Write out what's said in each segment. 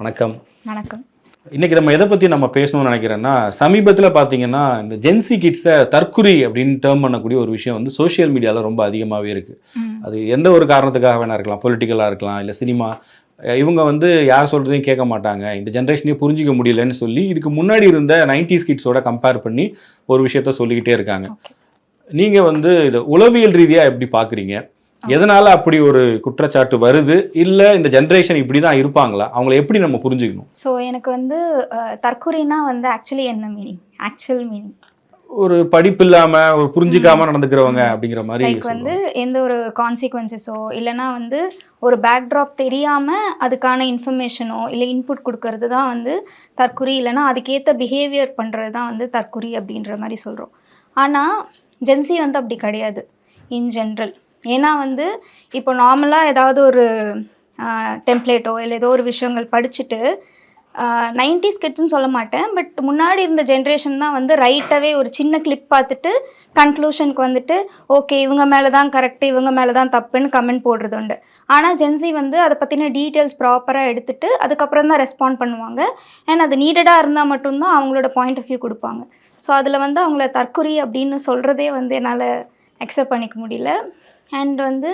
வணக்கம். வணக்கம். இன்னைக்கு நம்ம எதை பற்றி நம்ம பேசணும்னு நினைக்கிறேன்னா சமீபத்தில் பார்த்தீங்கன்னா இந்த ஜென்சி கிட்ஸை தற்குறி அப்படின்னு டேர்ம் பண்ணக்கூடிய ஒரு விஷயம் வந்து சோஷியல் மீடியாவில் ரொம்ப அதிகமாகவே இருக்குது. அது எந்த ஒரு காரணத்துக்காக வேணா இருக்கலாம். பொலிட்டிக்கலாக இருக்கலாம் இல்லை சினிமா இவங்க வந்து யார் சொல்கிறதையும் கேட்க மாட்டாங்க. இந்த ஜென்ரேஷனையும் புரிஞ்சிக்க முடியலன்னு சொல்லி இதுக்கு முன்னாடி இருந்த நைன்டிஸ் கிட்ஸோட கம்பேர் பண்ணி ஒரு விஷயத்த சொல்லிக்கிட்டே இருக்காங்க. நீங்கள் வந்து இது உளவியல் ரீதியாக எப்படி பார்க்குறீங்க எதனால அப்படி ஒரு குற்றச்சாட்டு வருது? இல்லை இந்த ஜென்ரேஷன் இப்படி தான் இருப்பாங்களா? அவங்கள எப்படி நம்ம புரிஞ்சுக்கணும்? ஸோ எனக்கு வந்து அஹ், தற்குறினா வந்து ஆக்சுவலி என்ன மீனிங் ஆக்சுவல் மீனிங் ஒரு படிப்பு இல்லாம ஒரு புரிஞ்சுக்காம நடந்துக்கிறவங்க அப்படிங்கிற மாதிரி லைக் வந்து எந்த ஒரு கான்சிக்வன்சஸோ இல்லைனா வந்து ஒரு பேக்ட்ராப் தெரியாமல் அதுக்கான இன்ஃபர்மேஷனோ இல்லை இன்புட் கொடுக்கறது தான் வந்து தற்குறி இல்லைனா அதுக்கேற்ற பிஹேவியர் பண்ணுறது தான் வந்து தற்குறி அப்படின்ற மாதிரி சொல்கிறோம் ஆனால் ஜென்சி வந்து அப்படி கிடையாது. இன் ஜென்ரல் ஏன்னா வந்து இப்போ நார்மலாக ஏதாவது ஒரு டெம்ப்ளேட்டோ இல்லை ஏதோ ஒரு விஷயங்கள் படிச்சுட்டு நைன்டிஸ் கிட்ஸ்னு சொல்ல மாட்டேன். பட் முன்னாடி இருந்த ஜென்ரேஷன் தான் வந்து ரைட்டாகவே ஒரு சின்ன கிளிப் பார்த்துட்டு கன்க்ளூஷனுக்கு வந்துட்டு ஓகே இவங்க மேலே தான் கரெக்டு இவங்க மேலே தான் தப்புன்னு கமெண்ட் போடுறது உண்டு. ஆனால் ஜென்சி வந்து அதை பற்றின டீட்டெயில்ஸ் ப்ராப்பராக எடுத்துட்டு அதுக்கப்புறம் தான் ரெஸ்பாண்ட் பண்ணுவாங்க. அண்ட் அது நீடடாக இருந்தால் மட்டும்தான் அவங்களோட பாயிண்ட் ஆஃப் வியூ கொடுப்பாங்க. ஸோ அதில் வந்து அவங்கள தற்குறி அப்படின்னு சொல்கிறதே வந்து என்னால் அக்செப்ட் பண்ணிக்க முடியல. அண்ட் வந்து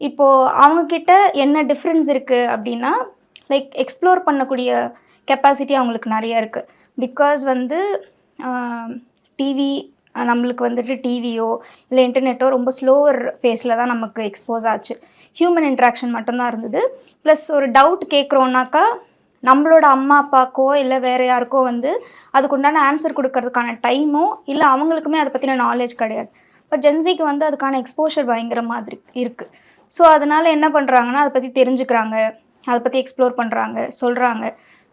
இப்போது அவங்கக்கிட்ட என்ன டிஃப்ரென்ஸ் இருக்குது அப்படின்னா லைக் எக்ஸ்ப்ளோர் பண்ணக்கூடிய கெப்பாசிட்டி அவங்களுக்கு நிறைய இருக்குது பிகாஸ் வந்து டிவி நம்மளுக்கு வந்துட்டு டிவியோ இல்லை இன்டர்நெட்டோ ரொம்ப ஸ்லோவர் ஃபேஸில் தான் நமக்கு எக்ஸ்போஸ் ஆச்சு. ஹியூமன் இன்ட்ராக்ஷன் மட்டும்தான் இருந்தது. ப்ளஸ் ஒரு டவுட் கேட்குறோன்னாக்கா நம்மளோட அம்மா அப்பாக்கோ இல்லை வேறு யாருக்கோ வந்து அதுக்குண்டான ஆன்சர் கொடுக்கறதுக்கான டைமோ இல்லை அவங்களுக்குமே அதை பற்றின நாலேஜ் கிடையாது. பட் ஜென்சிக்கு வந்து அதுக்கான எக்ஸ்போஷர் பயங்கர மாதிரி இருக்குது ஸோ அதனால் என்ன பண்ணுறாங்கன்னா அதை பற்றி தெரிஞ்சுக்கிறாங்க. அதை பற்றி எக்ஸ்ப்ளோர் பண்ணுறாங்க சொல்கிறாங்க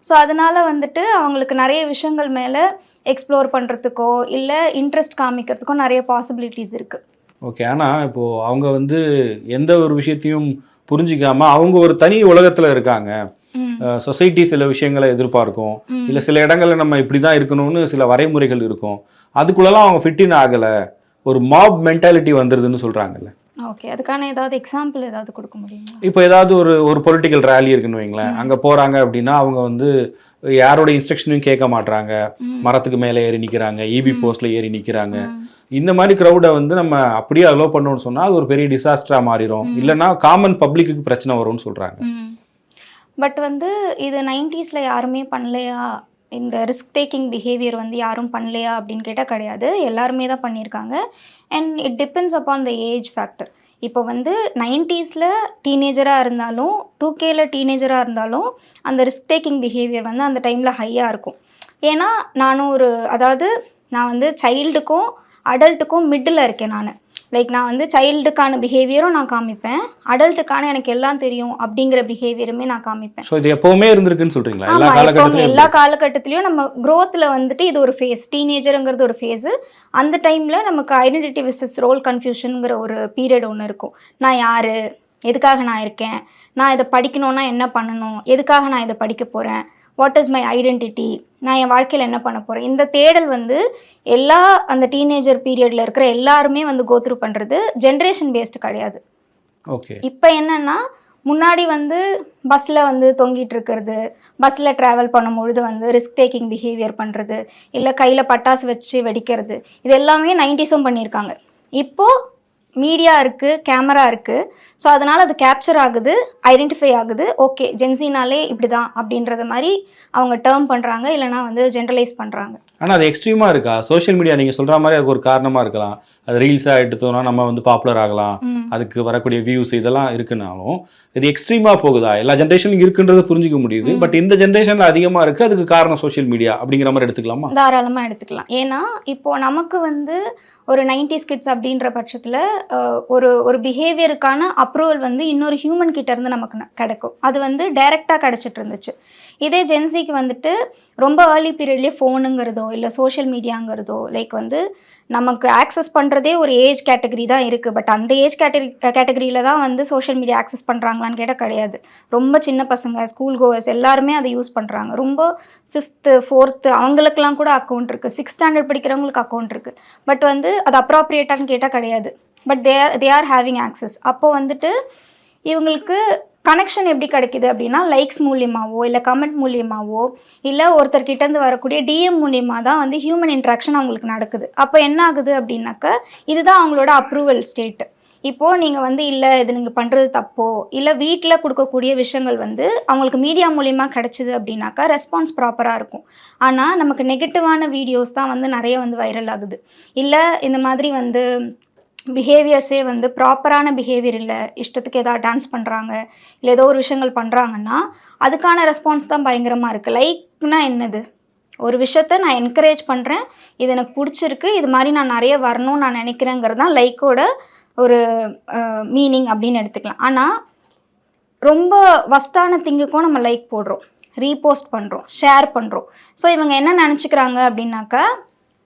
ஸோ அதனால் வந்துட்டு அவங்களுக்கு நிறைய விஷயங்கள் மேலே எக்ஸ்ப்ளோர் பண்ணுறதுக்கோ இல்லை இன்ட்ரெஸ்ட் காமிக்கிறதுக்கோ நிறைய பாசிபிலிட்டிஸ் இருக்குது ஓகே ஆனா இப்போ அவங்க வந்து எந்த ஒரு விஷயத்தையும் புரிஞ்சிக்காம அவங்க ஒரு தனி உலகத்துல இருக்காங்க. சொசைட்டி சில விஷயங்களை எதிர்பார்க்கும். இல்ல சில இடங்கள்ல நம்ம இப்படிதான் இருக்கணும்னு சில வரைமுறைகள் இருக்கும். அதுக்குள்ளலாம் அவங்க ஃபிட்டின் ஆகல. ஒரு மாப் மென்டாலிட்டி வந்துருதுன்னு சொல்றாங்கல்ல. ஓகே அதுக்கான ஏதாவது எக்ஸாம்பிள் ஏதாவது கொடுக்க முடியுமா? இப்போ ஏதாவது ஒரு ஒரு பொலிட்டிக்கல் ரேலி இருக்குன்னு வைங்களேன். அங்க போறாங்க அப்படின்னா அவங்க வந்து யாரோட இன்ஸ்ட்ரக்ஷனையும் கேட்க மாட்றாங்க. மரத்துக்கு மேலே ஏறி நிக்கிறாங்க இபி போஸ்ட்ல ஏறி நிக்கிறாங்க. இந்த மாதிரி க்ரௌடை வந்து நம்ம அப்படியே அலோவ் பண்ணோம்னு சொன்னா அது ஒரு பெரிய டிசாஸ்டரா மாறிடும் இல்லைன்னா காமன் பப்ளிக்கு பிரச்சனை வரும்னு சொல்றாங்க. பட் வந்து இது நைன்டிஸில் யாருமே பண்ணலையா? இந்த ரிஸ்க் டேக்கிங் பிஹேவியர் வந்து யாரும் பண்ணலையா அப்படின்னு கேட்டால் கிடையாது. எல்லாருமே தான் பண்ணியிருக்காங்க. And it depends upon the age factor இப்போ வந்து நைன்ட்டீஸில் டீனேஜராக இருந்தாலும் டூ கேல டீனேஜராக இருந்தாலும் அந்த ரிஸ்க் டேக்கிங் பிஹேவியர் வந்து அந்த டைமில் ஹையாக இருக்கும். ஏன்னா நானும் ஒரு அதாவது நான் வந்து சைல்டுக்கும் அடல்ட்டுக்கும் மிடில் இருக்கேன் நான். லைக் நான் வந்து சைல்டுக்கான பிஹேவியரும் நான் காமிப்பேன். அடல்ட்டுக்கான எனக்கு எல்லாம் தெரியும் அப்படிங்கிற பிஹேவியருமே நான் காமிப்பேன். ஸோ இது எப்பவுமே இருந்திருக்குன்னு சொல்றீங்களா? எல்லா காலகட்டத்திலும் எல்லா காலகட்டத்திலயும் நம்ம growthல வந்துட்டு இது ஒரு ஃபேஸ் டீனேஜருங்கிறது ஒரு ஃபேஸ் அந்த டைம்ல நமக்கு ஐடென்டிட்டி விசஸ் ரோல் கன்ஃபியூஷனுங்கிற ஒரு பீரியட் ஒன்று இருக்கும். நான் யாரு? எதுக்காக நான் இருக்கேன்? நான் இதை படிக்கணும்னா என்ன பண்ணணும்? எதுக்காக நான் இதை படிக்க போறேன்? வாட் இஸ் மை ஐடென்டிட்டி நான் என் வாழ்க்கையில் என்ன பண்ண போகிறேன் இந்த தேடல் வந்து எல்லா அந்த டீனேஜர் பீரியடில் இருக்கிற எல்லாருமே வந்து கோத்ரூ பண்ணுறது ஜென்ரேஷன் பேஸ்டு கிடையாது. ஓகே இப்போ என்னன்னா முன்னாடி வந்து பஸ்ஸில் வந்து தொங்கிட்டு இருக்கிறது பஸ்ஸில் ட்ராவல் பண்ணும்பொழுது வந்து ரிஸ்க் டேக்கிங் பிஹேவியர் பண்ணுறது இல்லை கையில் பட்டாசு வச்சு வெடிக்கிறது இது எல்லாமே நைன்டிஸும் பண்ணியிருக்காங்க. இப்போது மீடியா இருக்குது கேமரா இருக்குது ஸோ அதனால் அது கேப்சர் ஆகுது ஐடென்டிஃபை ஆகுது. ஓகே ஜென்சினாலே இப்படி தான் அப்படின்றத மாதிரி அவங்க டேர்ம் பண்ணுறாங்க இல்லைனா வந்து ஜென்ரலைஸ் பண்ணுறாங்க ஆனா அது எக்ஸ்ட்ரீமா இருக்கா? சோஷியல் மீடியா நீங்க சொல்ற மாதிரி அதுக்கு ஒரு காரணமா இருக்கலாம். அது ரீல்ஸா எடுத்தோம்னா நம்ம வந்து பாப்புலர் ஆகலாம். அதுக்கு வரக்கூடிய வியூஸ் இதெல்லாம் இருக்குனாலும் இது எக்ஸ்ட்ரீமா போகுதா? எல்லா ஜென்ரேஷனும் இருக்குன்றது புரிஞ்சுக்க முடியுது. பட் இந்த ஜென்ரேஷன்ல அதிகமா இருக்கு அதுக்கு காரணம் சோஷியல் மீடியா அப்படிங்கிற மாதிரி எடுத்துக்கலாமா? தாராளமாக எடுத்துக்கலாம். ஏன்னா இப்போ நமக்கு வந்து ஒரு 90s கிட்ஸ் அப்படின்ற பட்சத்தில் ஒரு ஒரு பிஹேவியருக்கான அப்ரூவல் வந்து இன்னொரு ஹியூமன் கிட்டேருந்து நமக்கு கிடைக்கும். அது வந்து டைரெக்டாக கிடச்சிட்டு இருந்துச்சு. இதே ஜென்சிக்கு வந்துட்டு ரொம்ப ஏர்லி பீரியட்லேயே ஃபோனுங்கிறதோ இல்லை சோஷியல் மீடியாங்கிறதோ லைக் வந்து நமக்கு ஆக்சஸ் பண்ணுறதே ஒரு ஏஜ் கேட்டகரி தான் இருக்குது பட் அந்த ஏஜ் கேட்டகரி கேட்டகரியில் தான் வந்து சோஷியல் மீடியா ஆக்சஸ் பண்ணுறாங்களான்னு கேட்டால் கிடையாது. ரொம்ப சின்ன பசங்க ஸ்கூல் கோவர்ஸ் எல்லாருமே அதை யூஸ் பண்ணுறாங்க ரொம்ப ஃபிஃப்த்து ஃபோர்த்து அவங்களுக்குலாம் கூட அக்கௌண்ட் இருக்குது சிக்ஸ் ஸ்டாண்டர்ட் படிக்கிறவங்களுக்கு அக்கௌண்ட் இருக்குது பட் வந்து அது அப்ராப்ரியேட்டான்னு கேட்டால் கிடையாது. But they are they are having access அப்போது வந்துட்டு இவங்களுக்கு கனெக்ஷன் எப்படி கிடைக்குது அப்படின்னா லைக்ஸ் மூலியமாகவோ இல்லை கமெண்ட் மூலியமாகவோ இல்லை ஒருத்தர்கிட்டேருந்து வரக்கூடிய டிஎம் மூலியமாக தான் வந்து ஹியூமன் இன்ட்ராக்ஷன் அவங்களுக்கு நடக்குது. அப்போ என்ன ஆகுது அப்படின்னாக்க இதுதான் அவங்களோட அப்ரூவல் ஸ்டேட்டு இப்போது நீங்கள் வந்து இல்லை இது நீங்கள் பண்ணுறது தப்போ இல்லை வீட்டில் கொடுக்கக்கூடிய விஷயங்கள் வந்து அவங்களுக்கு மீடியா மூலிமா கிடைச்சிது அப்படின்னாக்கா ரெஸ்பான்ஸ் ப்ராப்பராக இருக்கும். ஆனால் நமக்கு நெகட்டிவான வீடியோஸ் தான் வந்து நிறைய வந்து வைரல் ஆகுது. இல்லை இந்த மாதிரி வந்து பிஹேவியர்ஸே வந்து ப்ராப்பரான பிஹேவியர் இல்லை இஷ்டத்துக்கு ஏதாவது டான்ஸ் பண்ணுறாங்க இல்லை ஏதோ ஒரு விஷயங்கள் பண்ணுறாங்கன்னா அதுக்கான ரெஸ்பான்ஸ் தான் பயங்கரமாக இருக்குது லைக்னா என்னது? ஒரு விஷயத்த நான் என்கரேஜ் பண்ணுறேன் இது எனக்கு பிடிச்சிருக்கு இது மாதிரி நான் நிறைய வரணும்னு நான் நினைக்கிறேங்கிறது தான் லைக்கோட ஒரு மீனிங் அப்படின்னு எடுத்துக்கலாம். ஆனால் ரொம்ப வஸ்டான திங்குக்கும் நம்ம லைக் போடுறோம் ரீபோஸ்ட் பண்ணுறோம் ஷேர் பண்ணுறோம் ஸோ இவங்க என்ன நினச்சிக்கிறாங்க அப்படின்னாக்கா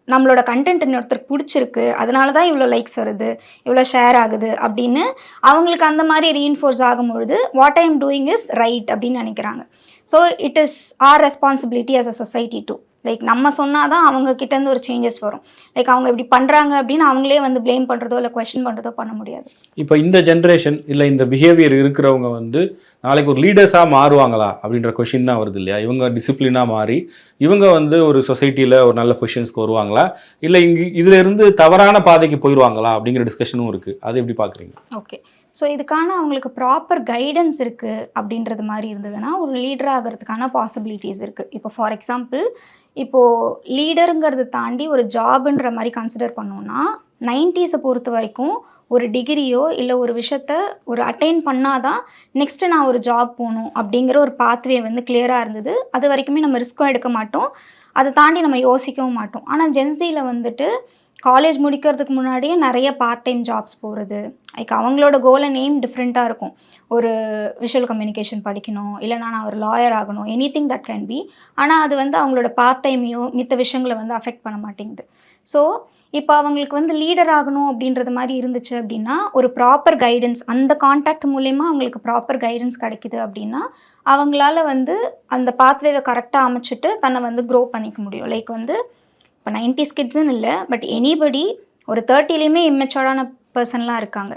நம்மளோட கண்டென்ட் இன்னொருத்தருக்கு பிடிச்சிருக்கு அதனால தான் இவ்வளோ லைக்ஸ் வருது இவ்வளோ ஷேர் ஆகுது அப்படின்னு அவங்களுக்கு அந்த மாதிரி reinforce ஆகும்பொழுது what I am doing is right அப்படின்னு நினைக்கிறாங்க. So it is our responsibility as a society to like நம்ம சொன்னால் தான் அவங்க கிட்டேருந்து ஒரு சேஞ்சஸ் வரும். லைக் அவங்க இப்படி பண்ணுறாங்க அப்படின்னு அவங்களே வந்து ப்ளேம் பண்ணுறதோ இல்லை கொஷின் பண்ணுறதோ பண்ண முடியாது. இப்போ இந்த ஜென்ரேஷன் இல்லை இந்த பிஹேவியர் இருக்கிறவங்க வந்து நாளைக்கு ஒரு லீடர்ஸாக மாறுவாங்களா அப்படின்ற கொஷின் தான் வருது இல்லையா? இவங்க டிசிப்ளினாக மாறி இவங்க வந்து ஒரு சொசைட்டியில் ஒரு நல்ல பொசிஷன்ஸ்க்கு வருவாங்களா? இல்லை இங்கே இதில் இருந்து தவறான பாதைக்கு போயிடுவாங்களா அப்படிங்கிற டிஸ்கஷனும் இருக்குது அது எப்படி பார்க்குறீங்க? ஓகே ஸோ இதுக்கான அவங்களுக்கு ப்ராப்பர் கைடன்ஸ் இருக்குது அப்படின்றது மாதிரி இருந்ததுன்னா ஒரு லீடர் ஆகிறதுக்கான பாசிபிலிட்டிஸ் இருக்குது இப்போ ஃபார் எக்ஸாம்பிள் இப்போது லீடருங்கிறது தாண்டி ஒரு ஜாப்ன்ற மாதிரி கன்சிடர் பண்ணோம்னா நைன்டிஸை பொறுத்த வரைக்கும் ஒரு டிகிரியோ இல்லை ஒரு விஷயத்த ஒரு அட்டைன் பண்ணாதான் நெக்ஸ்ட்டு நான் ஒரு ஜாப் போகணும் அப்படிங்கிற ஒரு பாத்வே வந்து கிளியராக இருந்தது. அது வரைக்குமே நம்ம ரிஸ்க்கும் எடுக்க மாட்டோம். அதை தாண்டி நம்ம யோசிக்கவும் மாட்டோம். ஆனால் ஜென்சியில் வந்துட்டு காலேஜ் முடிக்கிறதுக்கு முன்னாடியே நிறைய பார்ட் டைம் ஜாப்ஸ் போகிறது லைக் அவங்களோட கோல் அண்ட் எய்ம் டிஃப்ரெண்ட்டாக இருக்கும். ஒரு விஷுவல் கம்யூனிகேஷன் படிக்கணும் இல்லைனா நான் ஒரு லாயர் ஆகணும் anything that can be ஆனால் அது வந்து அவங்களோட பார்ட் டைமையோ மித்த விஷயங்களை வந்து அஃபெக்ட் பண்ண மாட்டேங்குது. ஸோ இப்போ அவங்களுக்கு வந்து லீடர் ஆகணும் அப்படின்றது மாதிரி இருந்துச்சு அப்படின்னா ஒரு ப்ராப்பர் கைடன்ஸ் அந்த காண்டாக்ட் மூலயமா அவங்களுக்கு ப்ராப்பர் கைடன்ஸ் கிடைக்குது அப்படின்னா அவங்களால வந்து அந்த பாத்வேவை கரெக்டாக அமைச்சிட்டு தன்னை வந்து க்ரோ பண்ணிக்க முடியும். லைக் வந்து இப்போ நைன்டி கிட்ஸுன்னு இல்லை பட் எனிபடி ஒரு தேர்ட்டிலையுமே இம்மெச்சோர்டான பர்சன்லாம் இருக்காங்க.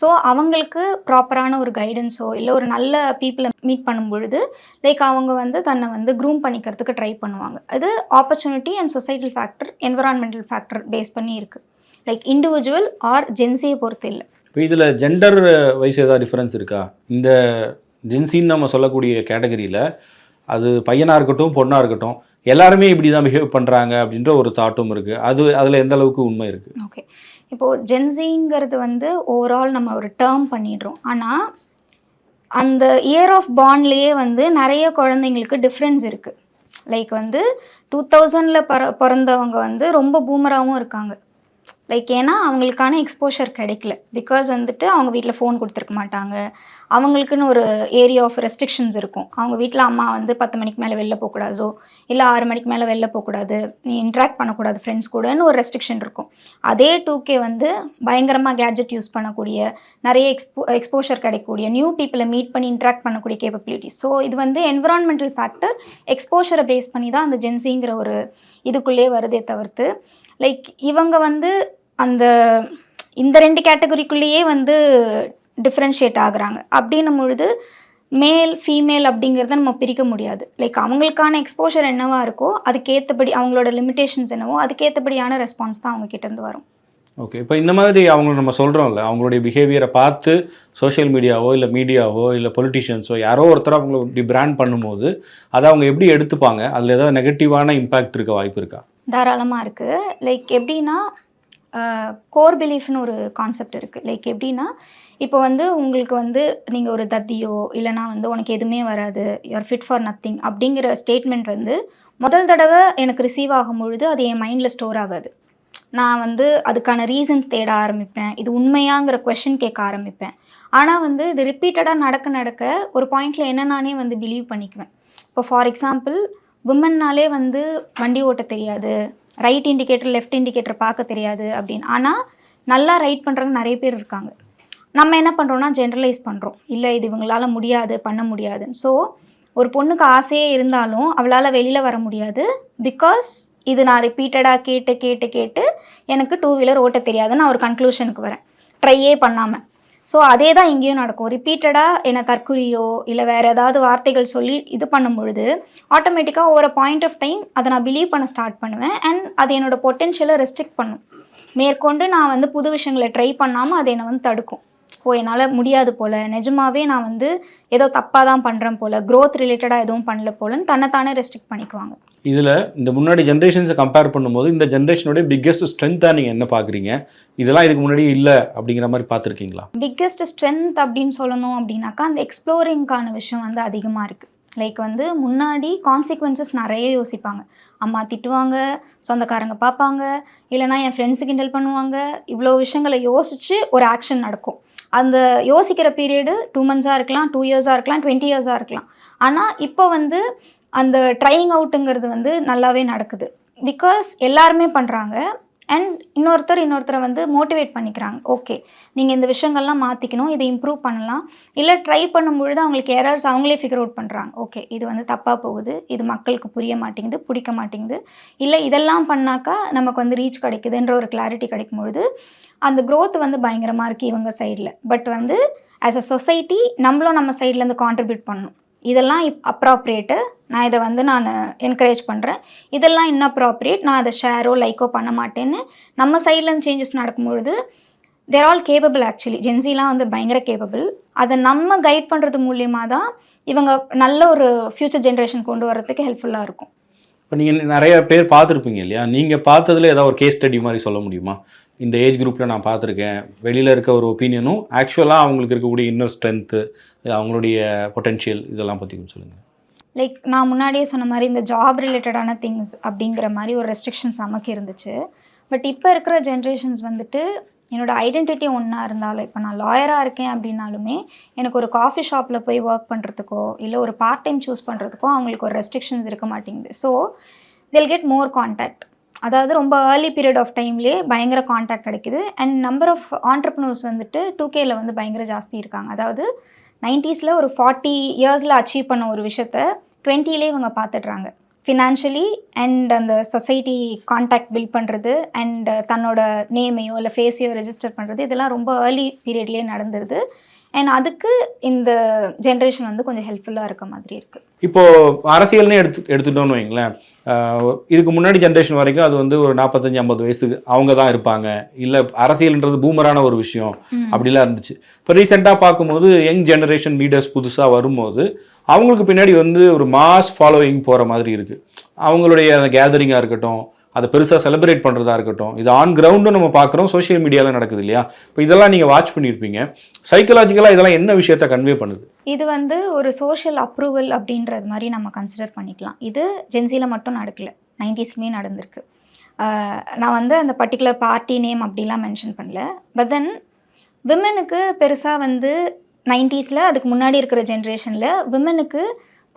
ஸோ அவங்களுக்கு ப்ராப்பரான ஒரு கைடன்ஸோ இல்லை ஒரு நல்ல பீப்புளை மீட் பண்ணும் பொழுது லைக் அவங்க வந்து தன்னை வந்து க்ரூம் பண்ணிக்கிறதுக்கு ட்ரை பண்ணுவாங்க. அது opportunity and societal factor environmental factor base பண்ணி இருக்குது லைக் இண்டிவிஜுவல் ஆர் ஜென்சியை பொறுத்து இல்லை. இப்போ இதில் ஜெண்டர் வைஸ் ஏதாவது டிஃப்ரென்ஸ் இருக்கா? இந்த ஜென்சின்னு நம்ம சொல்லக்கூடிய கேட்டகரியில் அது பையனாக இருக்கட்டும் பொண்ணாக இருக்கட்டும் எல்லாருமே இப்படி தான் பிஹேவ் பண்ணுறாங்க அப்படின்ற ஒரு தாட்டும் இருக்குது அது அதில் எந்த அளவுக்கு உண்மை இருக்குது ஓகே இப்போது ஜென்சிங்கிறது வந்து ஓவரால் நம்ம ஒரு டேர்ம் பண்ணிடுறோம். ஆனால் அந்த இயர் ஆஃப் பாண்ட்லேயே வந்து நிறைய குழந்தைங்களுக்கு டிஃப்ரென்ஸ் இருக்குது லைக் வந்து டூ தௌசண்டில் பற பிறந்தவங்க வந்து ரொம்ப பூமராகவும் இருக்காங்க. லைக் ஏன்னா அவங்களுக்கான எக்ஸ்போஷர் கிடைக்கல. பிகாஸ் வந்துட்டு அவங்க வீட்டில் ஃபோன் கொடுத்துருக்க மாட்டாங்க. அவங்களுக்குன்னு ஒரு ஏரியா ஆஃப் ரெஸ்ட்ரிக்ஷன்ஸ் இருக்கும். அவங்க வீட்டில் அம்மா வந்து பத்து மணிக்கு மேலே வெளில போகக்கூடாதோ இல்லை ஆறு மணிக்கு மேலே வெளில போகக்கூடாது நீ இன்ட்ராக்ட் பண்ணக்கூடாது ஃப்ரெண்ட்ஸ் கூடன்னு ஒரு ரெஸ்ட்ரிக்ஷன் இருக்கும். அதே டூ கே வந்து பயங்கரமாக கேட்ஜெட் யூஸ் பண்ணக்கூடிய நிறைய எக்ஸ்போ எக்ஸ்போஷர் கிடைக்கக்கூடிய நியூ பீப்புளை மீட் பண்ணி இன்ட்ராக்ட் பண்ணக்கூடிய கேப்பபிலிட்டி ஸோ இது வந்து என்விரான்மெண்டல் ஃபேக்டர் எக்ஸ்போஷரை பேஸ் பண்ணி தான் அந்த ஜென்சிங்கிற ஒரு இதுக்குள்ளே வருதே தவிர்த்து லைக் இவங்க வந்து அந்த இந்த ரெண்டு கேட்டகரிக்குள்ளேயே வந்து டிஃப்ரென்ஷியேட் ஆகுறாங்க. அப்படின்னும் பொழுது மேல் ஃபீமேல் அப்படிங்கிறத நம்ம பிரிக்க முடியாது. லைக் அவங்களுக்கான எக்ஸ்போஷர் என்னவா இருக்கோ அதுக்கேற்றபடி அவங்களோட லிமிட்டேஷன்ஸ் என்னவோ அதுக்கேற்றபடியான ரெஸ்பான்ஸ் தான் அவங்க கிட்டேருந்து வரும். ஓகே இப்போ இந்த மாதிரி அவங்க நம்ம சொல்கிறோம்ல அவங்களுடைய பிஹேவியரை பார்த்து சோஷியல் மீடியாவோ இல்லை மீடியாவோ இல்லை பொலிட்டிஷியன்ஸோ யாரோ ஒருத்தர் அவங்கள இப்படி பிராண்ட் பண்ணும்போது அதை அவங்க எப்படி எடுத்துப்பாங்க? அதில் ஏதாவது நெகட்டிவான இம்பாக்ட் இருக்க வாய்ப்பு இருக்கா? தாராளமாக இருக்குது லைக் எப்படின்னா கோர் பிலீஃப்னு ஒரு கான்செப்ட் இருக்குது லைக் எப்படின்னா இப்போ வந்து உங்களுக்கு வந்து நீங்கள் ஒரு தத்தியோ இல்லைனா வந்து உனக்கு எதுவுமே வராது யூஆர் ஃபிட் ஃபார் நத்திங் அப்படிங்கிற ஸ்டேட்மெண்ட் வந்து முதல் தடவை எனக்கு ரிசீவ் ஆகும் பொழுது அது என் மைண்டில் ஸ்டோர் ஆகாது. நான் வந்து அதுக்கான ரீசன்ஸ் தேட ஆரம்பிப்பேன். இது உண்மையாங்கிற கொஷின் கேட்க ஆரம்பிப்பேன். ஆனால் வந்து இது ரிப்பீட்டடாக நடக்க நடக்க ஒரு பாயிண்டில் என்ன நானே வந்து பிலீவ் பண்ணிக்குவேன். இப்போ ஃபார் எக்ஸாம்பிள் உமன்னாலே வந்து வண்டி ஓட்ட தெரியாது. ரைட் இண்டிகேட்டர் லெஃப்ட் இண்டிகேட்டர் பார்க்க தெரியாது அப்படின்னு. ஆனால் நல்லா ரைட் பண்ணுறவங்க நிறைய பேர் இருக்காங்க. நம்ம என்ன பண்ணுறோம்னா ஜென்ரலைஸ் பண்ணுறோம் இல்லை இது இவங்களால முடியாது பண்ண முடியாதுன்னு. ஸோ ஒரு பொண்ணுக்கு ஆசையே இருந்தாலும் அவளால் வெளியில் வர முடியாது. பிகாஸ் இது நான் ரிப்பீட்டடாக கேட்டு கேட்டு கேட்டு எனக்கு டூ வீலர் ஓட்ட தெரியாதுன்னு நான் ஒரு கன்க்ளூஷனுக்கு வரேன். ட்ரையே பண்ணாமல் ஸோ அதே தான் இங்கேயும் நடக்கும். ரிப்பீட்டடாக என்னை தற்குறியோ இல்லை வேறு ஏதாவது வார்த்தைகள் சொல்லி இது பண்ணும் பொழுது ஆட்டோமேட்டிக்காக ஒரு பாயிண்ட் ஆஃப் டைம் அதை நான் பிலீவ் பண்ண ஸ்டார்ட் பண்ணுவேன். அண்ட் அது என்னோட பொட்டென்ஷியலை ரெஸ்ட்ரிக்ட் பண்ணும். மேற்கொண்டு நான் வந்து புது விஷயங்களை ட்ரை பண்ணாமல் அது என்னை வந்து தடுக்கும். ஓ என்னால் முடியாது போல். நிஜமாவே நான் வந்து ஏதோ தப்பாக தான் பண்ணுறேன் போல். growth ரிலேட்டடாக எதுவும் பண்ணல போலன்னு தன்னைத்தானே ரெஸ்ட்ரிக்ட் பண்ணிக்குவாங்க. இதில் இந்த முன்னாடி ஜென்ரேஷன்ஸை கம்பேர் பண்ணும்போது இந்த ஜென்ரேஷனுடைய பிக்கெஸ்ட் ஸ்ட்ரென்த்தாக நீங்கள் என்ன பார்க்குறீங்க இதெல்லாம் இதுக்கு முன்னாடி இல்லை அப்படிங்கிற மாதிரி பார்த்துருக்கீங்களா பிக்கெஸ்ட் ஸ்ட்ரென்த் அப்படின்னு சொல்லணும் அப்படின்னாக்கா அந்த எக்ஸ்ப்ளோரிங்க்கான விஷயம் வந்து அதிகமாக இருக்குது லைக் வந்து முன்னாடி கான்சிக்வன்சஸ் நிறைய யோசிப்பாங்க. அம்மா திட்டுவாங்க சொந்தக்காரங்க பார்ப்பாங்க இல்லைனா என் ஃப்ரெண்ட்ஸு கிண்டல் பண்ணுவாங்க. இவ்வளோ விஷயங்களை யோசித்து ஒரு ஆக்ஷன் நடக்கும். அந்த யோசிக்கிற பீரியடு டூ மந்த்ஸாக இருக்கலாம் டூ இயர்ஸாக இருக்கலாம் டுவெண்ட்டி இயர்ஸாக இருக்கலாம். ஆனால் இப்போ வந்து அந்த ட்ரையிங் அவுட்டுங்கிறது வந்து நல்லாவே நடக்குது. பிகாஸ் எல்லாருமே பண்ணுறாங்க அண்ட் இன்னொருத்தர் இன்னொருத்தரை வந்து மோட்டிவேட் பண்ணிக்கிறாங்க. ஓகே நீங்கள் இந்த விஷயங்கள்லாம் மாற்றிக்கணும் இதை இம்ப்ரூவ் பண்ணலாம். இல்லை ட்ரை பண்ணும்பொழுது அவங்களுக்கு எரர்ஸ் அவங்களே ஃபிகர் அவுட் பண்ணுறாங்க ஓகே இது வந்து தப்பாக போகுது. இது மக்களுக்கு புரிய மாட்டேங்குது பிடிக்க மாட்டேங்குது. இல்லை இதெல்லாம் பண்ணாக்கா நமக்கு வந்து ரீச் கிடைக்குதுன்ற ஒரு கிளாரிட்டி கிடைக்கும் பொழுது அந்த க்ரோத் வந்து பயங்கரமாக இருக்குது இவங்க சைடில் பட் வந்து ஆஸ் அ சொசைட்டி நம்மளும் நம்ம சைட்லேருந்து கான்ட்ரிபியூட் பண்ணணும். இதெல்லாம் இப் அப்ராப்ரியேட்டு நான் இதை வந்து நான் என்கரேஜ் பண்ணுறேன் இதெல்லாம் இன்னப்ராப்ரியேட் நான் அதை ஷேரோ லைக்கோ பண்ண மாட்டேன்னு நம்ம சைட்லேருந்து சேஞ்சஸ் நடக்கும்பொழுது தேர் ஆல் கேபபிள் ஆக்சுவலி ஜென்சிலாம் வந்து பயங்கர கேபபிள் அதை நம்ம கைட் பண்ணுறது மூலியமாக தான் இவங்க நல்ல ஒரு ஃப்யூச்சர் ஜென்ரேஷன் கொண்டு வரதுக்கு ஹெல்ப்ஃபுல்லாக இருக்கும். இப்போ நீங்கள் நிறைய பேர் பார்த்துருப்பீங்க இல்லையா? நீங்கள் பார்த்ததுல ஏதாவது ஒரு கேஸ் ஸ்டடி மாதிரி சொல்ல முடியுமா? இந்த ஏஜ் குரூப்பில் நான் பார்த்துருக்கேன். வெளியில் இருக்க ஒரு ஒப்பீனியனும் ஆக்சுவலாக அவங்களுக்கு இருக்கக்கூடிய இன்னர் ஸ்ட்ரென்த்து அவங்களுடைய பொட்டென்ஷியல் இதெல்லாம் பற்றி கொஞ்சம் சொல்லுங்கள் லைக் நான் முன்னாடியே சொன்ன மாதிரி இந்த ஜாப் ரிலேட்டடான திங்ஸ் அப்படிங்கிற மாதிரி ஒரு ரெஸ்ட்ரிக்ஷன்ஸ் நமக்கு இருந்துச்சு. பட் இப்போ இருக்கிற ஜென்ரேஷன்ஸ் வந்துட்டு என்னோட ஐடென்டிட்டி ஒன்றா இருந்தாலும் இப்போ நான் லாயராக இருக்கேன் அப்படின்னாலுமே எனக்கு ஒரு காஃபி ஷாப்பில் போய் ஒர்க் பண்ணுறதுக்கோ இல்லை ஒரு பார்ட் டைம் சூஸ் பண்ணுறதுக்கோ அவங்களுக்கு ஒரு ரெஸ்ட்ரிக்ஷன்ஸ் இருக்க மாட்டேங்குது. ஸோ தில் கெட் மோர் கான்டாக்ட் அதாவது ரொம்ப ஏர்லி பீரியட் ஆஃப் டைம்லேயே பயங்கர காண்டாக்ட் கிடைக்குது. அண்ட் நம்பர் ஆஃப் ஆண்டர்ப்ரனர்ஸ் வந்துட்டு டூ கேல வந்து பயங்கர ஜாஸ்தி இருக்காங்க. அதாவது நைன்ட்டீஸில் ஒரு ஃபார்ட்டி இயர்ஸில் அச்சீவ் பண்ண ஒரு விஷயத்த டுவெண்ட்டிலே இவங்க பார்த்துடுறாங்க ஃபினான்ஷியலி அண்ட் அந்த சொசைட்டி காண்டாக்ட் பில்ட் பண்ணுறது அண்ட் தன்னோட நேமையோ இல்லை ஃபேஸையோ ரெஜிஸ்டர் பண்ணுறது இதெல்லாம் ரொம்ப ஏர்லி பீரியட்லேயே நடந்துருது அண்ட் அதுக்கு இந்த ஜென்ரேஷன் வந்து கொஞ்சம் ஹெல்ப்ஃபுல்லாக இருக்க மாதிரி இருக்குது இப்போ அரசியல்னு எடுத்து எடுத்துட்டோம்னு வைங்களேன் இதுக்கு முன்னாடி ஜென்ரேஷன் வரைக்கும் அது வந்து ஒரு நாற்பத்தஞ்சு ஐம்பது வயசுக்கு அவங்க தான் இருப்பாங்க. இல்லை அரசியல்ன்றது பூமரான ஒரு விஷயம். அப்படிலாம் இருந்துச்சு. இப்போ ரீசெண்டாக பார்க்கும்போது யங் ஜெனரேஷன் லீடர்ஸ் புதுசாக வரும்போது அவங்களுக்கு பின்னாடி வந்து ஒரு மாஸ் ஃபாலோயிங் போகிற மாதிரி இருக்குது அவங்களுடைய அந்த கேதரிங்காக இருக்கட்டும் அதை பெருசாக செலிப்ரேட் பண்ணுறதா இருக்கட்டும். இது ஆன் கிரவுண்டும் நம்ம பார்க்குறோம். சோஷியல் மீடியாவில் நடக்குது இல்லையா? இப்போ இதெல்லாம் நீங்கள் வாட்ச் பண்ணியிருப்பீங்க சைக்கலாஜிக்கலாக இதெல்லாம் என்ன விஷயத்த கன்வே பண்ணுது? இது வந்து ஒரு சோஷியல் அப்ரூவல் அப்படின்றது மாதிரி நம்ம கன்சிடர் பண்ணிக்கலாம். இது ஜென்சியில் மட்டும் நடக்கல. நைன்டிஸ்லேயுமே நடந்திருக்கு. நான் வந்து அந்த பர்டிகுலர் பார்ட்டி நேம் அப்படிலாம் மென்ஷன் பண்ணல. பட் தென் விமனுக்கு பெருசாக வந்து நைன்டிஸில் அதுக்கு முன்னாடி இருக்கிற ஜென்ரேஷனில் விமனுக்கு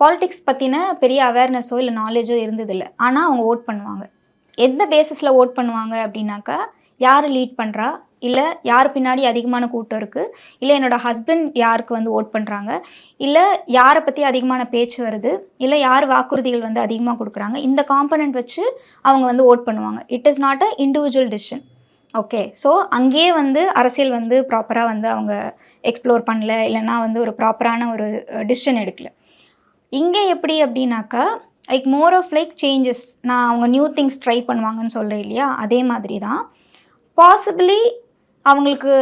பாலிடிக்ஸ் பற்றின பெரிய அவேர்னஸோ இல்லை நாலேஜோ இருந்ததில்லை. ஆனால் அவங்க ஓட் பண்ணுவாங்க. எந்த பேசிஸில் ஓட் பண்ணுவாங்க அப்படின்னாக்கா யார் லீட் பண்ணுறா இல்லை யார் பின்னாடி அதிகமான கூட்டம் இருக்குது இல்லை என்னோட ஹஸ்பண்ட் யாருக்கு வந்து ஓட் பண்ணுறாங்க இல்லை யாரை பற்றி அதிகமான பேச்சு வருது? இல்லை யார் வாக்குறுதிகள் வந்து அதிகமாக கொடுக்குறாங்க? இந்த காம்பனண்ட் வச்சு அவங்க வந்து ஓட் பண்ணுவாங்க. It is not a individual decision okay so அங்கேயே வந்து அரசியல் வந்து ப்ராப்பராக வந்து அவங்க எக்ஸ்ப்ளோர் பண்ணல இல்லைன்னா வந்து ஒரு ப்ராப்பரான ஒரு டிசிஷன் எடுக்கல. இங்கே எப்படி அப்படின்னாக்கா like more of like changes நான் அவங்க நியூ திங்ஸ் ட்ரை பண்ணுவாங்கன்னு சொல்கிறேன் இல்லையா? அதே மாதிரி தான் பாசிபிளி அவங்களுக்கு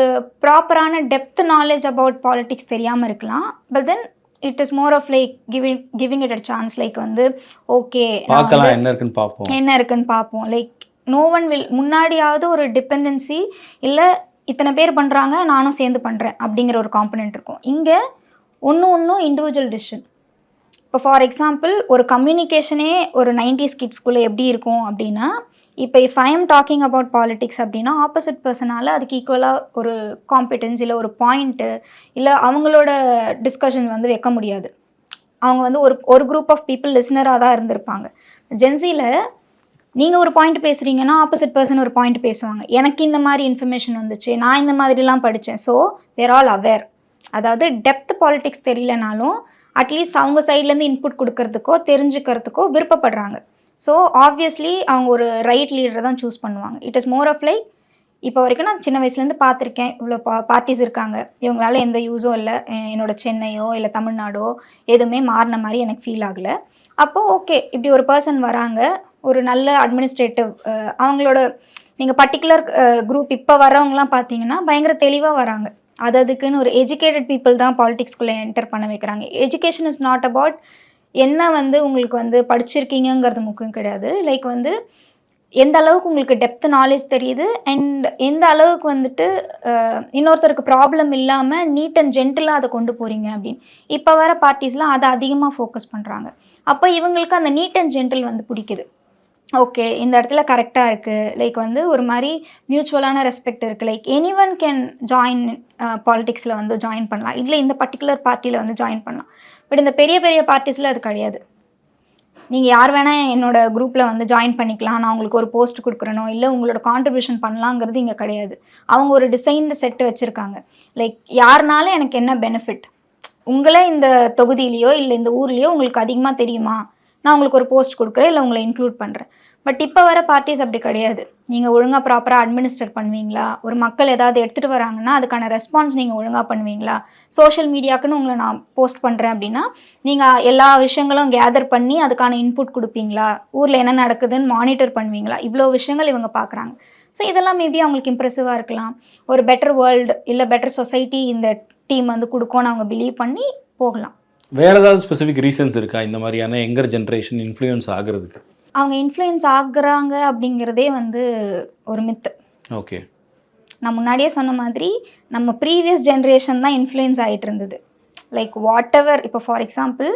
ப்ராப்பரான டெப்த் நாலேஜ் அபவுட் பாலிடிக்ஸ் தெரியாமல் இருக்கலாம். But then it is more of like giving giving it a chance like வந்து ஓகே பார்க்கலாம் என்ன இருக்குன்னு பார்ப்போம். என்ன இருக்குன்னு பார்ப்போம். லைக் நோ ஒன் வில் முன்னாடியாவது ஒரு டிபெண்டன்சி இல்லை இத்தனை பேர் பண்ணுறாங்க நானும் சேர்ந்து பண்ணுறேன் அப்படிங்கிற ஒரு காம்பனெண்ட் இருக்கும். இங்கே ஒன்று ஒன்றும் இண்டிவிஜுவல் டிசிஷன் இப்போ ஃபார் எக்ஸாம்பிள் ஒரு கம்யூனிகேஷனே ஒரு நைன்டிஸ் கிட்ஸ்குள்ளே எப்படி இருக்கும் அப்படின்னா இப்போ if I am talking about politics அப்படின்னா ஆப்போசிட் பர்சனால் அதுக்கு ஈக்குவலாக ஒரு காம்பிடன்ஸ் இல்லை ஒரு பாயிண்ட்டு இல்லை அவங்களோட டிஸ்கஷன் வந்து வைக்க முடியாது. அவங்க வந்து ஒரு ஒரு குரூப் ஆஃப் பீப்புள் லிஸ்னராக தான் இருந்திருப்பாங்க. ஜென்சியில் நீங்கள் ஒரு பாயிண்ட் பேசுகிறீங்கன்னா ஆப்போசிட் பர்சன் ஒரு பாயிண்ட் பேசுவாங்க. எனக்கு இந்த மாதிரி இன்ஃபர்மேஷன் வந்துச்சு நான் இந்த மாதிரிலாம் படித்தேன் ஸோ தேர் ஆல் அவேர் அதாவது டெப்த் பாலிட்டிக்ஸ் தெரியலனாலும் அட்லீஸ்ட் அவங்க சைட்லேருந்து இன்புட் கொடுக்கறதுக்கோ தெரிஞ்சுக்கிறதுக்கோ விருப்பப்படுறாங்க. ஸோ ஆப்வியஸ்லி அவங்க ஒரு ரைட் லீடரை தான் சூஸ் பண்ணுவாங்க. It is more of like இப்போ வரைக்கும் நான் சின்ன வயசுலேருந்து பார்த்துருக்கேன். இவ்வளோ பா பார்ட்டிஸ் இருக்காங்க. இவங்களால எந்த யூஸும் இல்லை. என்னோட சென்னையோ இல்லை தமிழ்நாடோ எதுவுமே மாறின மாதிரி எனக்கு ஃபீல் ஆகலை. அப்போது ஓகே இப்படி ஒரு பர்சன் வராங்க. ஒரு நல்ல அட்மினிஸ்ட்ரேட்டிவ் அவங்களோட நீங்கள் பர்டிகுலர் குரூப் இப்போ வரவங்கலாம் பார்த்தீங்கன்னா பயங்கர தெளிவாக வராங்க. அது அதுக்குன்னு ஒரு எஜுகேட்டட் பீப்புள் தான் பாலிடிக்ஸ்குள்ளே என்டர் பண்ண வைக்கிறாங்க. எஜுகேஷன் இஸ் நாட் அபவுட் என்ன வந்து உங்களுக்கு வந்து படிச்சிருக்கீங்கங்கிறது முக்கியம் கிடையாது. லைக் வந்து எந்த அளவுக்கு உங்களுக்கு டெப்த் நாலேஜ் தெரியுது அண்ட் எந்த அளவுக்கு வந்துட்டு இன்னொருத்தருக்கு ப்ராப்ளம் இல்லாமல் நீட் அண்ட் ஜென்டிலாக அதை கொண்டு போகிறீங்க அப்படின்னு. இப்போ வர பார்ட்டிஸ்லாம் அதை அதிகமாக ஃபோக்கஸ் பண்ணுறாங்க அப்போ இவங்களுக்கு அந்த நீட் அண்ட் ஜென்டில் வந்து பிடிக்குது. ஓகே இந்த இடத்துல கரெக்டாக இருக்குது லைக் வந்து ஒரு மாதிரி மியூச்சுவலான ரெஸ்பெக்ட் இருக்குது like any one can join பாலிடிக்ஸில் வந்து ஜாயின் பண்ணலாம். இல்லை இந்த பர்டிகுலர் பார்ட்டியில் வந்து ஜாயின் பண்ணலாம். பட் இந்த பெரிய பெரிய பார்ட்டிஸில் அது கிடையாது. நீங்கள் யார் வேணால் என்னோட குரூப்பில் வந்து ஜாயின் பண்ணிக்கலாம். நான் உங்களுக்கு ஒரு போஸ்ட் கொடுக்குறனோ இல்லை உங்களோட கான்ட்ரிபியூஷன் பண்ணலாங்கிறது இங்கே கிடையாது. அவங்க ஒரு டிசைன்டு செட்டு வச்சுருக்காங்க. லைக் யாருனாலும் எனக்கு என்ன பெனிஃபிட் உங்களே இந்த தொகுதியிலையோ இல்லை இந்த ஊர்லேயோ உங்களுக்கு அதிகமாக தெரியுமா? நான் உங்களுக்கு ஒரு போஸ்ட் கொடுக்குறேன் இல்லை உங்களை இன்க்ளூட் பண்ணுறேன் பட் இப்போ வர பார்ட்டிஸ் அப்படி கிடையாது. நீங்கள் ஒழுங்காக ப்ராப்பராக அட்மினிஸ்டர் பண்ணுவீங்களா? ஒரு மக்கள் ஏதாவது எடுத்துகிட்டு வராங்கன்னா அதுக்கான ரெஸ்பான்ஸ் நீங்கள் ஒழுங்காக பண்ணுவீங்களா? சோஷியல் மீடியாக்குன்னு உங்களை நான் போஸ்ட் பண்ணுறேன் அப்படின்னா நீங்கள் எல்லா விஷயங்களும் கேதர் பண்ணி அதுக்கான இன்புட் கொடுப்பீங்களா? ஊரில் என்ன நடக்குதுன்னு மானிட்டர் பண்ணுவீங்களா? இவ்வளோ விஷயங்கள் இவங்க பார்க்குறாங்க ஸோ இதெல்லாம் மேபி அவங்களுக்கு இம்ப்ரெசிவாக இருக்கலாம். ஒரு பெட்டர் வேர்ல்டு இல்லை பெட்டர் சொசைட்டி இந்த டீம் வந்து கொடுக்கும்னு அவங்க பிலீவ் பண்ணி போகலாம். வேறு ஏதாவது ஸ்பெசிஃபிக் ரீசன்ஸ் இருக்கா? இந்த மாதிரியான எங்கர் ஜென்ரேஷன் இன்ஃப்ளூயன்ஸ் ஆகிறதுக்கு? அவங்க இன்ஃப்ளூயன்ஸ் ஆகுறாங்க அப்படிங்கிறதே வந்து ஒரு மித்து ஓகே நான் முன்னாடியே சொன்ன மாதிரி நம்ம ப்ரீவியஸ் ஜென்ரேஷன் தான் இன்ஃப்ளூயன்ஸ் ஆகிட்டு இருந்தது. லைக் வாட் எவர் இப்போ ஃபார் எக்ஸாம்பிள்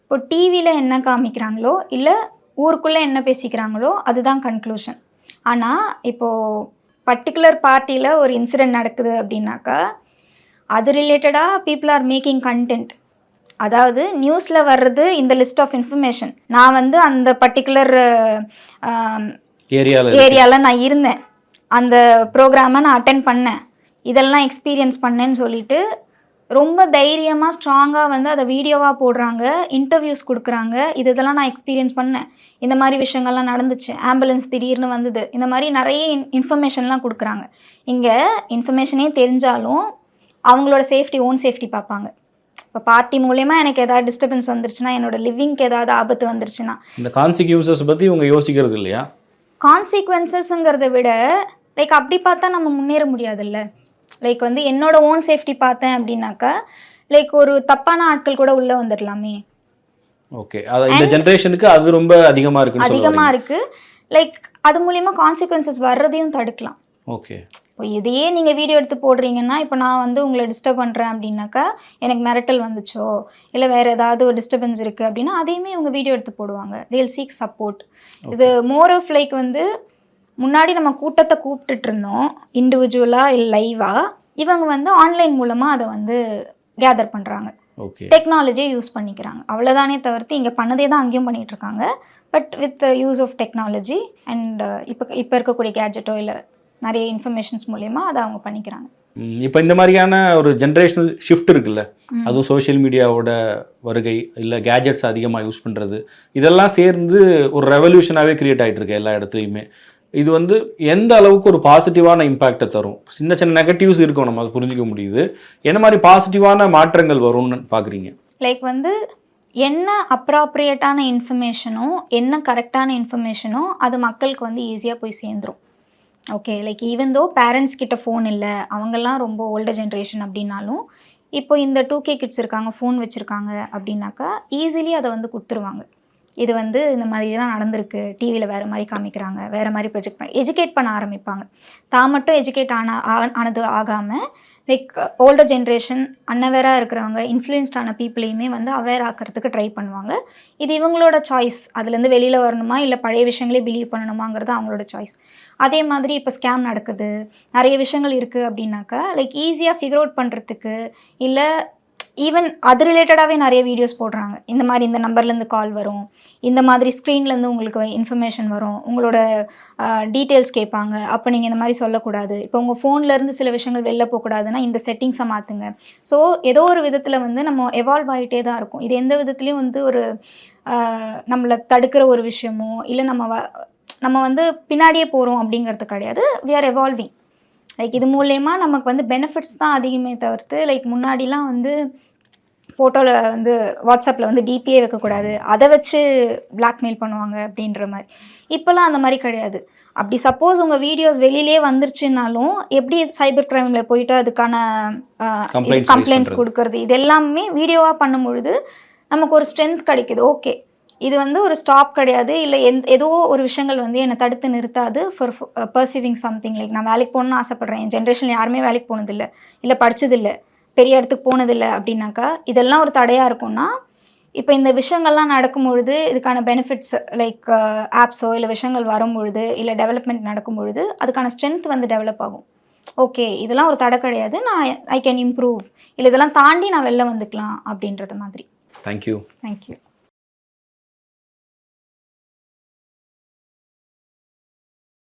இப்போ டிவியில் என்ன காமிக்கிறாங்களோ இல்லை ஊருக்குள்ளே என்ன பேசிக்கிறாங்களோ அதுதான் கன்க்ளூஷன் ஆனால் இப்போது பர்டிகுலர் பார்ட்டியில் ஒரு இன்சிடெண்ட் நடக்குது அப்படின்னாக்கா அது ரிலேட்டடாக பீப்புள் ஆர் மேக்கிங் கண்டென்ட் அதாவது நியூஸில் வர்றது இந்த லிஸ்ட் ஆஃப் இன்ஃபர்மேஷன் நான் வந்து அந்த பர்டிகுலர் ஏரியாவில் நான் இருந்தேன். அந்த ப்ரோக்ராமை நான் அட்டென்ட் பண்ணேன். இதெல்லாம் எக்ஸ்பீரியன்ஸ் பண்ணேன்னு சொல்லிட்டு ரொம்ப தைரியமாக ஸ்ட்ராங்காக வந்து அதை வீடியோவாக போடுறாங்க இன்டர்வியூஸ் கொடுக்குறாங்க. இது இதெல்லாம் நான் எக்ஸ்பீரியன்ஸ் பண்ணேன். இந்த மாதிரி விஷயங்கள்லாம் நடந்துச்சு. ஆம்புலன்ஸ் திடீர்னு வந்தது. இந்த மாதிரி நிறைய இன்ஃபர்மேஷன்லாம் கொடுக்குறாங்க. இங்கே இன்ஃபர்மேஷனே தெரிஞ்சாலும் அவங்களோட சேஃப்டி ஓன் சேஃப்டி பார்ப்பாங்க. இப்போ பார்ட்டி மூலயமா எனக்கு ஏதாவது டிஸ்டர்பன்ஸ் வந்துருச்சுன்னா என்னோட லிவிங்க்கு ஏதாவது ஆபத்து வந்துருச்சுன்னா. இந்த கான்சிக்யூன்சஸ் பற்றி இவங்க யோசிக்கிறது இல்லையா? கான்சிக்வன்சஸ்ங்கிறத விட லைக் அப்படி பார்த்தா நம்ம முன்னேற முடியாதுல்ல. லைக் வந்து என்னோட ஓன் சேஃப்டி பார்த்தேன் அப்படின்னாக்கா லைக் ஒரு தப்பான ஆட்கள் கூட உள்ளே வந்துடலாமே ஓகே அது இந்த ஜென்ரேஷனுக்கு அது ரொம்ப அதிகமாக சொல்ல அதிகமாக இருக்குது லைக் அது மூலிமா கான்சிக்வன்சஸ் வர்றதையும் தடுக்கலாம். ஓகே. இப்போ இதையே நீங்கள் வீடியோ எடுத்து போடுறீங்கன்னா இப்போ நான் வந்து உங்களை டிஸ்டர்ப் பண்ணுறேன் அப்படின்னாக்கா எனக்கு மிரட்டல் வந்துச்சோ இல்லை வேறு ஏதாவது ஒரு டிஸ்டர்பன்ஸ் இருக்குது அப்படின்னா அதையுமே இவங்க வீடியோ எடுத்து போடுவாங்க. தேல் சீக் சப்போர்ட் இது மோர் ஆஃப் லைக் வந்து முன்னாடி நம்ம கூட்டத்தை கூப்பிட்டுட்டு இருந்தோம் இண்டிவிஜுவலாக இல்லை லைவாக இவங்க வந்து ஆன்லைன் மூலமாக அதை வந்து கேதர் பண்ணுறாங்க டெக்னாலஜியை யூஸ் பண்ணிக்கிறாங்க. அவ்வளோதானே தவிர்த்து இங்கே பண்ணதே தான் அங்கேயும் பண்ணிகிட்டு இருக்காங்க. But with use of technology and இப்போ இப்போ இருக்கக்கூடிய கேஜெட்டோ இல்லை நிறைய இன்ஃபர்மேஷன்ஸ் மூலயமா அதை அவங்க பண்ணிக்கிறாங்க. இப்போ இந்த மாதிரியான ஒரு ஜென்ரேஷனல் ஷிஃப்ட் இருக்குல்ல அதுவும் சோஷியல் மீடியாவோட வருகை இல்லை கேஜெட்ஸ் அதிகமாக யூஸ் பண்ணுறது இதெல்லாம் சேர்ந்து ஒரு ரெவல்யூஷனாகவே கிரியேட் ஆகிட்டு இருக்கு எல்லா இடத்துலையுமே. இது வந்து எந்த அளவுக்கு ஒரு பாசிட்டிவான இம்பாக்டை தரும்? சின்ன சின்ன நெகட்டிவ்ஸ் இருக்கும் நம்ம அதை புரிஞ்சிக்க முடியுது. என்ன மாதிரி பாசிட்டிவான மாற்றங்கள் வரும்னு பார்க்குறீங்க லைக் வந்து என்ன அப்ராப்ரியேட்டான இன்ஃபர்மேஷனோ என்ன கரெக்டான இன்ஃபர்மேஷனோ அது மக்களுக்கு வந்து ஈஸியாக போய் சேர்ந்துரும். Okay like even though parents கிட்ட ஃபோன் இல்லை அவங்கெல்லாம் ரொம்ப ஓல்டர் ஜென்ரேஷன் அப்படின்னாலும் இப்போ இந்த டூ கே கிட்ஸ் இருக்காங்க ஃபோன் வச்சுருக்காங்க அப்படின்னாக்கா ஈஸிலி அதை வந்து கொடுத்துருவாங்க. இது வந்து இந்த மாதிரிலாம் நடந்திருக்கு டிவியில் வேறு மாதிரி காமிக்கிறாங்க வேறு மாதிரி ப்ரொஜெக்ட் எஜுகேட் பண்ண ஆரம்பிப்பாங்க. தான் மட்டும் எஜுகேட் ஆன ஆ- ஆனது ஆகாமல் லைக் ஓல்டர் ஜென்ரேஷன் அன்னவேராக இருக்கிறவங்க இன்ஃப்ளூயன்ஸ்டான பீப்புளையுமே வந்து அவேர் ஆக்கிறதுக்கு ட்ரை பண்ணுவாங்க. இது இவங்களோட சாய்ஸ் அதுலேருந்து வெளியில் வரணுமா? இல்லை பழைய விஷயங்களே பிலீவ் பண்ணணுமாங்கிறது அவங்களோட சாய்ஸ் அதே மாதிரி இப்போ ஸ்கேம் நடக்குது. நிறைய விஷயங்கள் இருக்குது அப்படின்னாக்கா லைக் ஈஸியாக ஃபிகர் அவுட் பண்ணுறதுக்கு இல்லை ஈவன் அது ரிலேட்டடாகவே நிறைய வீடியோஸ் போடுறாங்க. இந்த மாதிரி இந்த நம்பர்லேருந்து கால் வரும். இந்த மாதிரி ஸ்க்ரீன்லேருந்து உங்களுக்கு இன்ஃபர்மேஷன் வரும். உங்களோட டீட்டெயில்ஸ் கேட்பாங்க. அப்போ நீங்கள் இந்த மாதிரி சொல்லக்கூடாது. இப்போ உங்கள் ஃபோன்லேருந்து சில விஷயங்கள் வெளில போகக்கூடாதுன்னா இந்த செட்டிங்ஸை மாற்றுங்க ஸோ ஏதோ ஒரு விதத்தில் வந்து நம்ம எவால்வ் ஆகிட்டே தான் இருக்கும். இது எந்த விதத்துலேயும் வந்து ஒரு நம்மளை தடுக்கிற ஒரு விஷயமோ இல்லை நம்ம வ- நம்ம வந்து பின்னாடியே போகிறோம் அப்படிங்கிறது கிடையாது. வி ஆர் எவால்விங் லைக் இது மூலயமா நமக்கு வந்து பெனிஃபிட்ஸ் தான் அதிகமே தவிர்த்து லைக் முன்னாடிலாம் வந்து ஃபோட்டோவில் வந்து வாட்ஸ்அப்பில் வந்து டிபிஏ வைக்கக்கூடாது. அதை வச்சு பிளாக்மெயில் பண்ணுவாங்க அப்படின்ற மாதிரி. இப்போல்லாம் அந்த மாதிரி கிடையாது. அப்படி சப்போஸ் உங்கள் வீடியோஸ் வெளியிலே வந்துருச்சுனாலும் எப்படி சைபர் கிரைமில் போயிட்டு அதுக்கான கம்ப்ளைண்ட்ஸ். கொடுக்கறது? இது எல்லாமே வீடியோவாக பண்ணும்பொழுது நமக்கு ஒரு ஸ்ட்ரென்த் கிடைக்குது. ஓகே இது வந்து ஒரு ஸ்டாப் கிடையாது. இல்லை எந்த ஏதோ ஒரு விஷயங்கள் வந்து என்னை தடுத்து நிறுத்தாது ஃபார் பர்சீவிங் சம்திங் லைக் நான் வேலைக்கு போகணும்னு ஆசைப்பட்றேன். என் ஜென்ரேஷனில் யாருமே வேலைக்கு போனதில்லை. இல்லை படிச்சதில்லை. பெரிய இடத்துக்கு போனதில்லை அப்படின்னாக்கா இதெல்லாம் ஒரு தடையாக இருக்கும்னா இப்போ இந்த விஷயங்கள்லாம் நடக்கும் பொழுது இதுக்கான பெனிஃபிட்ஸ் லைக் ஆப்ஸோ இல்லை விஷயங்கள் வரும் பொழுது இல்லை டெவலப்மெண்ட் நடக்கும் பொழுது அதுக்கான ஸ்ட்ரென்த் வந்து டெவலப் ஆகும். ஓகே இதெல்லாம் ஒரு தடை கிடையாது. நான் ஐ கேன் இம்ப்ரூவ் இல்லை இதெல்லாம் தாண்டி நான் வெளில வந்துக்கலாம் அப்படின்றது மாதிரி. Thank you thank you